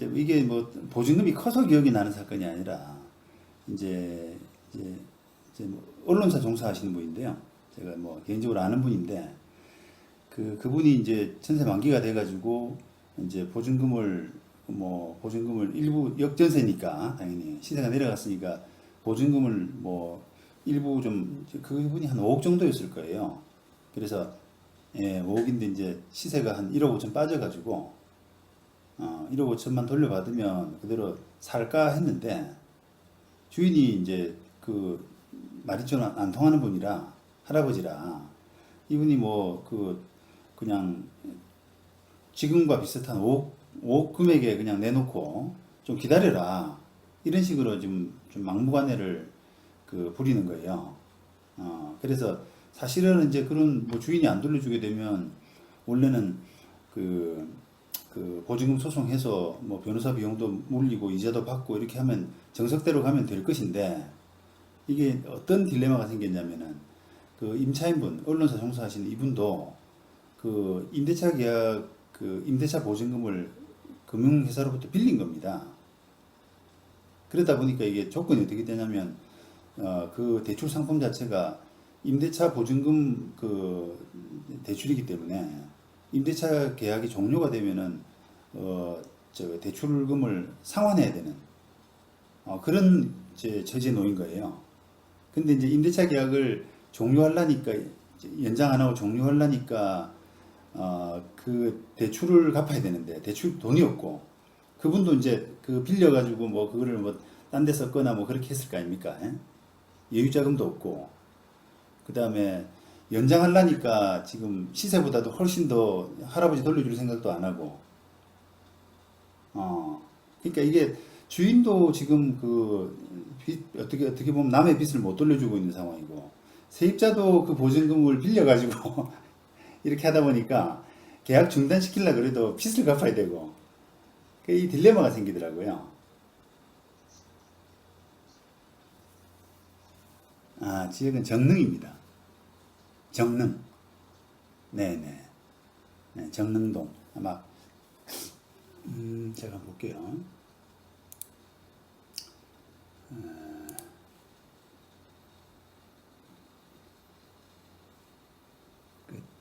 이제 이게 뭐 보증금이 커서 기억이 나는 사건이 아니라 이제 이제, 이제 뭐 언론사 종사하시는 분인데요. 제가 뭐 개인적으로 아는 분인데 그 그분이 이제 전세 만기가 돼가지고 이제 보증금을 뭐 보증금을 일부 역전세니까 당연히 시세가 내려갔으니까 보증금을 뭐 일부 좀 그분이 한 5억 정도였을 거예요. 그래서 예, 5억인데 이제 시세가 한 1억 5천 빠져가지고 어, 1억 5천만 돌려받으면 그대로 살까 했는데 주인이 이제 그 말이 좀 안 통하는 분이라 할아버지라 이분이 뭐 그 그냥 지금과 비슷한 5억, 5억 금액에 그냥 내놓고 좀 기다려라 이런 식으로 좀, 좀 막무가내를 그 부리는 거예요. 어, 그래서 사실은 이제 그런 뭐 주인이 안 돌려주게 되면 원래는 그, 그 보증금 소송해서 뭐 변호사 비용도 물리고 이자도 받고 이렇게 하면 정석대로 가면 될 것인데 이게 어떤 딜레마가 생겼냐면은 그 임차인분 언론사 종사하시는 이분도 그 임대차 계약 그 임대차 보증금을 금융회사로부터 빌린 겁니다. 그러다 보니까 이게 조건이 어떻게 되냐면 어, 그 대출 상품 자체가 임대차 보증금 그 대출이기 때문에 임대차 계약이 종료가 되면은 어, 저 대출금을 상환해야 되는 어, 그런 이제 처지에 놓인 거예요. 근데 이제 임대차 계약을 종료하려니까 연장 안 하고 종료하려니까 어, 그 대출을 갚아야 되는데 대출 돈이 없고 그분도 이제 그 빌려가지고 뭐 그거를 뭐 딴 데 썼거나 뭐 그렇게 했을 거 아닙니까? 예? 예유자금도 없고 그 다음에 연장하려니까 지금 시세보다도 훨씬 더 할아버지 돌려줄 생각도 안 하고 어 그러니까 이게 주인도 지금 그 빚, 어떻게 어떻게 보면 남의 빚을 못 돌려주고 있는 상황이고 세입자도 그 보증금을 빌려 가지고 이렇게 하다 보니까 계약 중단시키려 그래도 빚을 갚아야 되고 그이 딜레마가 생기더라고요. 아 지역은 정릉입니다. 정릉. 네네. 네, 정릉동 아마 음, 제가 볼게요.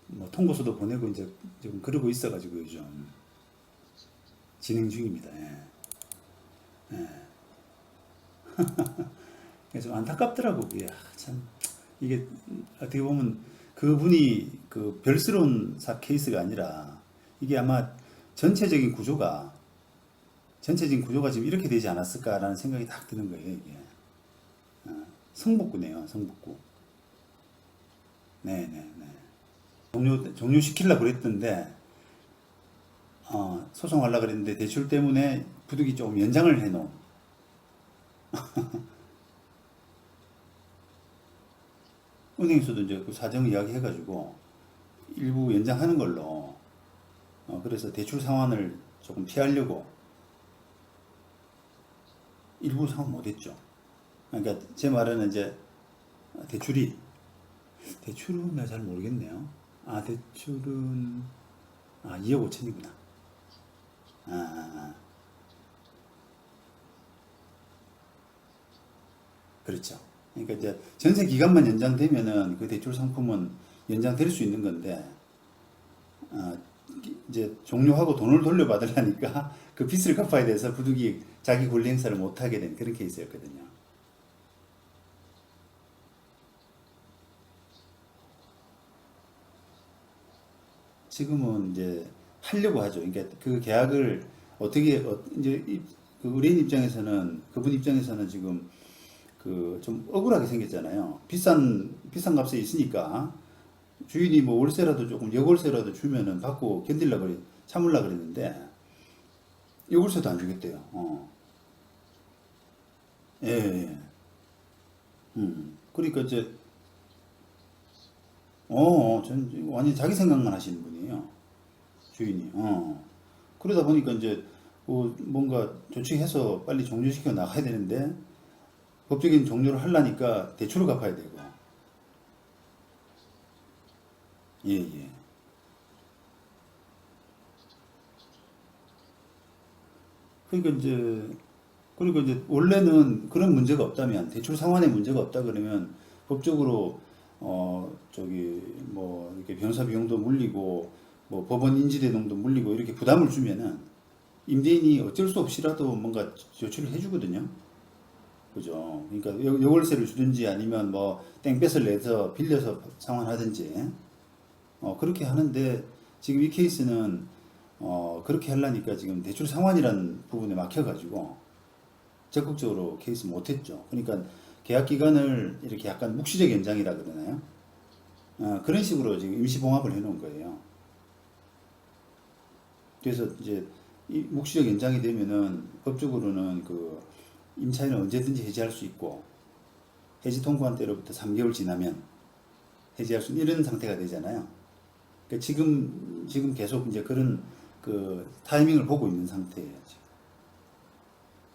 뭐 통고서도 보내고 이제 지금 그러고 있어가지고 요즘 진행 중입니다. 예. 예. 그래서 좀 안타깝더라고. 이게 아, 참 이게 어떻게 보면 그분이 그 별스러운 사 케이스가 아니라 이게 아마 전체적인 구조가 전체적인 구조가 지금 이렇게 되지 않았을까라는 생각이 딱 드는 거예요. 이게 어, 성북구네요. 성북구. 네네네. 종료 종료 시키려 그랬던데 어, 소송하려 그랬는데 대출 때문에 부득이 조금 연장을 해놓은. 은행에서도 이제 그 사정 이야기 해가지고 일부 연장하는 걸로 어, 그래서 대출 상환을 조금 피하려고 일부 상환 못했죠. 그러니까 제 말은 이제 대출이 대출은 내가 잘 모르겠네요. 아 대출은 아 2억 5천이구나. 아, 아, 아. 그렇죠. 그러니까 이제 전세 기간만 연장되면은 그 대출 상품은 연장될 수 있는 건데 아, 이제 종료하고 돈을 돌려받으려니까 그 빚을 갚아야 돼서 부득이 자기 권리 행사를 못 하게 된 그런 케이스였거든요. 지금은 이제 하려고 하죠. 그러니까 그 계약을 어떻게 어, 이제 이- 그 의뢰인 입장에서는 그분 입장에서는 지금 그 좀 억울하게 생겼잖아요. 비싼 비싼 값에 있으니까 주인이 뭐 월세라도 조금 여월세라도 주면은 받고 견딜라 그래 참을라 그랬는데 여월세도 안 주겠대요. 어. 예, 예. 음. 그러니까 이제 어, 전 완전 자기 생각만 하시는 분이에요. 주인이. 어. 그러다 보니까 이제 뭐 뭔가 조치해서 빨리 종료시켜 나가야 되는데 법적인 종료를 하려니까 대출을 갚아야 되고. 예, 예. 그러니까 이제 그리고 이제 원래는 그런 문제가 없다면 대출 상환에 문제가 없다 그러면 법적으로 어 저기 뭐 이렇게 변호사 비용도 물리고 뭐 법원 인지 대동도 물리고 이렇게 부담을 주면은 임대인이 어쩔 수 없이라도 뭔가 조치를 해주거든요. 그죠? 그러니까 여- 여월세를 주든지 아니면 뭐 땡볕을 내서 빌려서 상환하든지 어 그렇게 하는데 지금 이 케이스는 어 그렇게 하려니까 지금 대출 상환이라는 부분에 막혀가지고 적극적으로 케이스 못했죠. 그러니까 계약 기간을 이렇게 약간 묵시적 연장이라 그러나요? 어, 그런 식으로 지금 임시 봉합을 해놓은 거예요. 그래서 이제 이 묵시적 연장이 되면은 법적으로는 그 임차인은 언제든지 해지할 수 있고 해지 통보한 때로부터 3개월 지나면 해지할 수 있는 이런 상태가 되잖아요. 그러니까 지금 지금 계속 이제 그런 그 타이밍을 보고 있는 상태예요. 지금.